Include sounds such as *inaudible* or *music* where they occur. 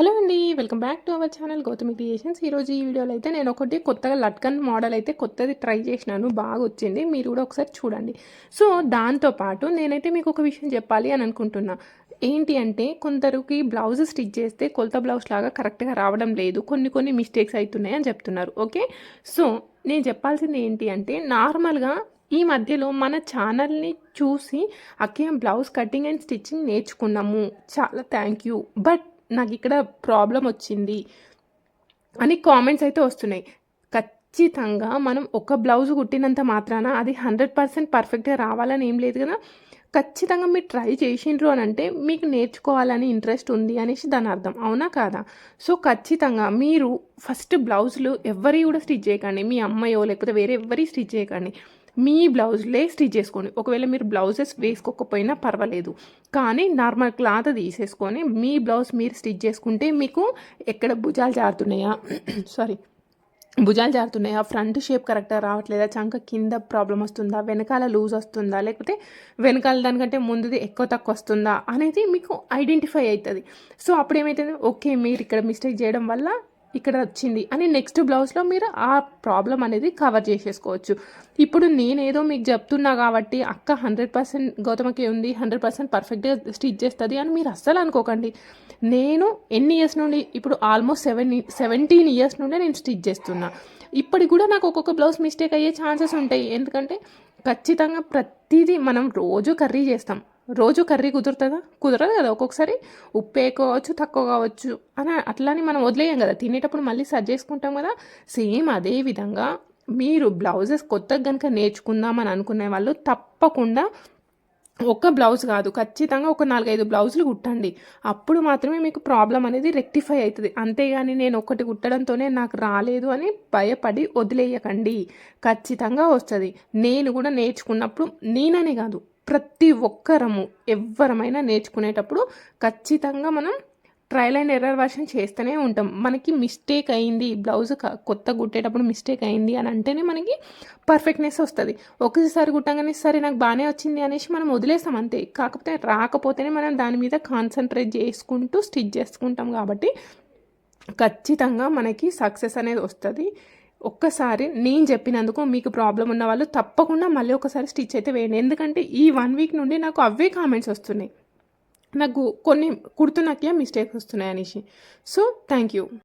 Hello అండి welcome back to our channel Gautami creations. ఈరోజు ఈ వీడియోలో అయితే నేను ఒకటి కొత్తగా లట్కన్ మోడల్ అయితే కొత్తది ట్రై చేసినాను బాగా వచ్చింది. మీరు కూడా ఒకసారి చూడండి. సో దాంతోపాటు నేనైతే మీకు ఒక విషయం చెప్పాలి అని అనుకుంటున్నా. ఏంటి అంటే కొందరికి బ్లౌజ్ స్టిచ్ చేస్తే కొలత బ్లౌజ్ లాగా కరెక్ట్గా రావడం లేదు. కొన్ని కొన్ని మిస్టేక్స్ అవుతున్నాయి అని చెప్తున్నారు. ఓకే? సో నేను చెప్పాల్సింది ఏంటి అంటే నార్మల్గా ఈ మధ్యలో మన ఛానల్ని చూసి అక్కే బ్లౌజ్ కటింగ్ అండ్ స్టిచ్చింగ్ నేర్చుకున్నాము. చాలా థ్యాంక్ యూ బట్ నాకు ఇక్కడ ప్రాబ్లం వచ్చింది అని కామెంట్స్ అయితే వస్తున్నాయి. ఖచ్చితంగా మనం ఒక బ్లౌజ్ కుట్టినంత మాత్రాన అది హండ్రెడ్ పర్సెంట్ పర్ఫెక్ట్గా రావాలని ఏం లేదు కదా. ఖచ్చితంగా మీరు ట్రై చేసిండ్రు అని అంటే మీకు నేర్చుకోవాలని ఇంట్రెస్ట్ ఉంది అనేసి దాని అర్థం. అవునా కాదా? సో ఖచ్చితంగా మీరు ఫస్ట్ బ్లౌజులు ఎవరి కూడా స్టిచ్ చేయకండి. మీ అమ్మాయో లేకపోతే వేరే ఎవరి స్టిచ్ చేయకండి. మీ బ్లౌజ్లే స్టిచ్ చేసుకోండి. ఒకవేళ మీరు బ్లౌజెస్ వేసుకోకపోయినా పర్వాలేదు. కానీ నార్మల్ క్లాత్ తీసేసుకొని మీ బ్లౌజ్ మీరు స్టిచ్ చేసుకుంటే మీకు ఎక్కడ భుజాలు జారుతున్నాయా? *clears throat* సారీ. భుజాలు జారుతున్నాయా. ఫ్రంట్ షేప్ కరెక్ట్గా రావట్లేదా? చంక కింద ప్రాబ్లం వస్తుందా? వెనకాల లూజ్ వస్తుందా? లేకపోతే వెనకాల దానికంటే ముందుది ఎక్కువ తక్కువ వస్తుందా? అనేది మీకు ఐడెంటిఫై అవుతుంది. సో అప్పుడు ఏమవుతుంది ఓకే మీరు ఇక్కడ మిస్టేక్ చేయడం వల్ల ఇక్కడ వచ్చింది. అని నెక్స్ట్ బ్లౌజ్లో మీరు ఆ ప్రాబ్లం అనేది కవర్ చేసేసుకోవచ్చు. ఇప్పుడు నేనేదో మీకు చెప్తున్నా కాబట్టి అక్క హండ్రెడ్ పర్సెంట్ గౌతమకి ఉంది హండ్రెడ్ పర్సెంట్ పర్ఫెక్ట్గా స్టిచ్ చేస్తుంది అని మీరు అస్సలు అనుకోకండి. నేను ఎన్ని ఇయర్స్ నుండి ఇప్పుడు ఆల్మోస్ట్ సెవెన్ సెవెంటీన్ ఇయర్స్ నుండే నేను స్టిచ్ చేస్తున్నా. ఇప్పటికి కూడా నాకు ఒక్కొక్క బ్లౌజ్ మిస్టేక్ అయ్యే ఛాన్సెస్ ఉంటాయి. ఎందుకంటే ఖచ్చితంగా ప్రతిదీ మనం రోజు కర్రీ చేస్తాం. రోజు కర్రీ కుదురుతుందా? కుదరదు కదా ఒక్కొక్కసారి. ఉప్పు వేయకోవచ్చు తక్కువ కావచ్చు. అని అట్లానే మనం వదిలేయం కదా. తినేటప్పుడు మళ్ళీ సర్జ్ చేసుకుంటాం కదా. సేమ్ అదే విధంగా మీరు బ్లౌజెస్ కొత్తగా కనుక నేర్చుకుందామని అనుకునే వాళ్ళు తప్పకుండా ఒక బ్లౌజ్ కాదు ఖచ్చితంగా ఒక నాలుగైదు బ్లౌజులు కుట్టండి. అప్పుడు మాత్రమే మీకు ప్రాబ్లం అనేది రెక్టిఫై అవుతుంది. అంతేగాని నేను ఒకటి కుట్టడంతోనే నాకు రాలేదు అని భయపడి వదిలేయకండి. ఖచ్చితంగా వస్తుంది. నేను కూడా నేర్చుకున్నప్పుడు నేననే కాదు ప్రతి ఒక్కరము ఎవ్వరమైనా నేర్చుకునేటప్పుడు ఖచ్చితంగా మనం ట్రయల్ అండ్ ఎర్రర్ వర్షన్ చేస్తూనే ఉంటాం. మనకి మిస్టేక్ అయింది బ్లౌజ్ కొత్త కుట్టేటప్పుడు మిస్టేక్ అయింది అని అంటేనే మనకి పర్ఫెక్ట్నెస్ వస్తుంది. ఒకసారి కుట్టంగానే సరే నాకు బాగానే వచ్చింది అనేసి మనం వదిలేస్తాం అంతే. కాకపోతే రాకపోతేనే మనం దాని మీద కాన్సన్ట్రేట్ చేసుకుంటూ స్టిచ్ చేసుకుంటాం కాబట్టి ఖచ్చితంగా మనకి సక్సెస్ అనేది వస్తుంది. ఒక్కసారి నేను చెప్పినందుకు మీకు ప్రాబ్లం ఉన్న వాళ్ళు తప్పకుండా మళ్ళీ ఒకసారి స్టిచ్ అయితే వేయండి. ఎందుకంటే ఈ వన్ వీక్ నుండి నాకు అవే కామెంట్స్ వస్తున్నాయి. నాకు కొన్ని కుడుతున్నకే మిస్టేక్స్ వస్తున్నాయి అనేసి సో థ్యాంక్ యూ